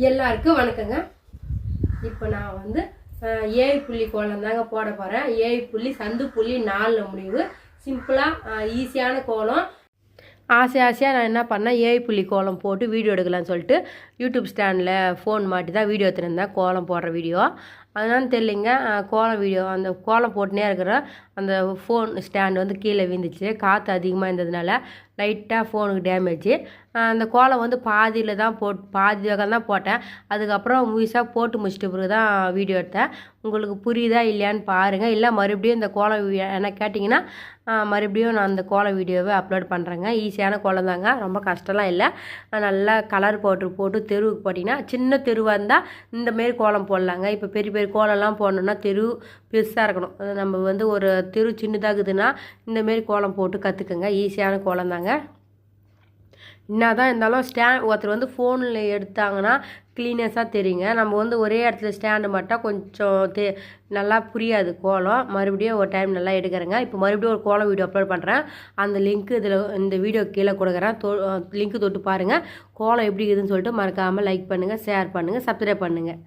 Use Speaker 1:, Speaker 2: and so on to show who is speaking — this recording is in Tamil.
Speaker 1: எல்லாருக்கும் வணக்கங்க. இப்போ நான் வந்து ஏழு புள்ளி கோலம் தாங்க போட போகிறேன் ஏழு புள்ளி சந்து புள்ளி நாலில் முடிவு சிம்பிளாக ஈஸியான கோலம். ஆசை ஆசையாக நான் என்ன பண்ணேன்? ஏழு புள்ளி கோலம் போட்டு வீடியோ எடுக்கலாம்னு சொல்லிட்டு யூடியூப் ஸ்டாண்டில் ஃபோன் மாட்டி தான் வீடியோ எடுத்துருந்தேன். கோலம் போடுற வீடியோ. அதனால தெரியலிங்க. கோலம் வீடியோ அந்த கோலம் போட்டுனே இருக்கிற அந்த ஃபோன் ஸ்டாண்டு வந்து கீழே விழுந்துச்சு. காற்று அதிகமாக இருந்ததுனால லைட்டாக ஃபோனுக்கு டேமேஜு. அந்த கோலம் வந்து பாதியில் தான் போட் பாதி வகம் தான் போட்டேன். அதுக்கப்புறம் முழுசாக போட்டு முடிச்சிட்ட பிறகு தான் வீடியோ எடுத்தேன். உங்களுக்கு புரியுதா இல்லையான்னு பாருங்கள் இல்லை மறுபடியும் இந்த கோலம் என்ன கேட்டிங்கன்னா மறுபடியும் நான் அந்த கோலம் வீடியோவை அப்லோட் பண்ணுறேங்க ஈஸியான கோலம் தாங்க. ரொம்ப கஷ்டம்லாம் இல்லை. நல்லா கலர் பவுட்ரு போட்டு தெருவுக்கு போட்டிங்கன்னா சின்ன தெருவாக இருந்தால் இந்தமாரி கோலம் போடலாங்க. இப்போ பெரிய பெரிய கோலம்லாம் போடணுன்னா தெரு பெருசாக இருக்கணும். நம்ம வந்து ஒரு தெரு சின்னதாகுதுன்னா இந்தமாரி கோலம் போட்டு கற்றுக்குங்க ஈஸியான கோலம் தாங்க. என்ன தான் இருந்தாலும் ஸ்டாண்ட் ஒருத்தர் வந்து ஃபோனில் எடுத்தாங்கன்னா க்ளீனஸாக தெரியுங்க. நம்ம வந்து ஒரே இடத்துல ஸ்டாண்டு மட்டும் கொஞ்சம் தெ நல்லா புரியாது கோலம். மறுபடியும் ஒரு டைம் நல்லா எடுக்கிறேங்க. இப்போ மறுபடியும் ஒரு கோலம் வீடியோ அப்லோட் பண்ணுறேன் அந்த லிங்க் இதில் இந்த வீடியோ கீழே கொடுக்குறேன். தொ லிங்க் தொட்டு பாருங்கள் கோலம் எப்படி இருக்குதுன்னு சொல்லிட்டு மறக்காமல் லைக் பண்ணுங்கள் ஷேர் பண்ணுங்கள் சப்ஸ்கிரைப் பண்ணுங்கள்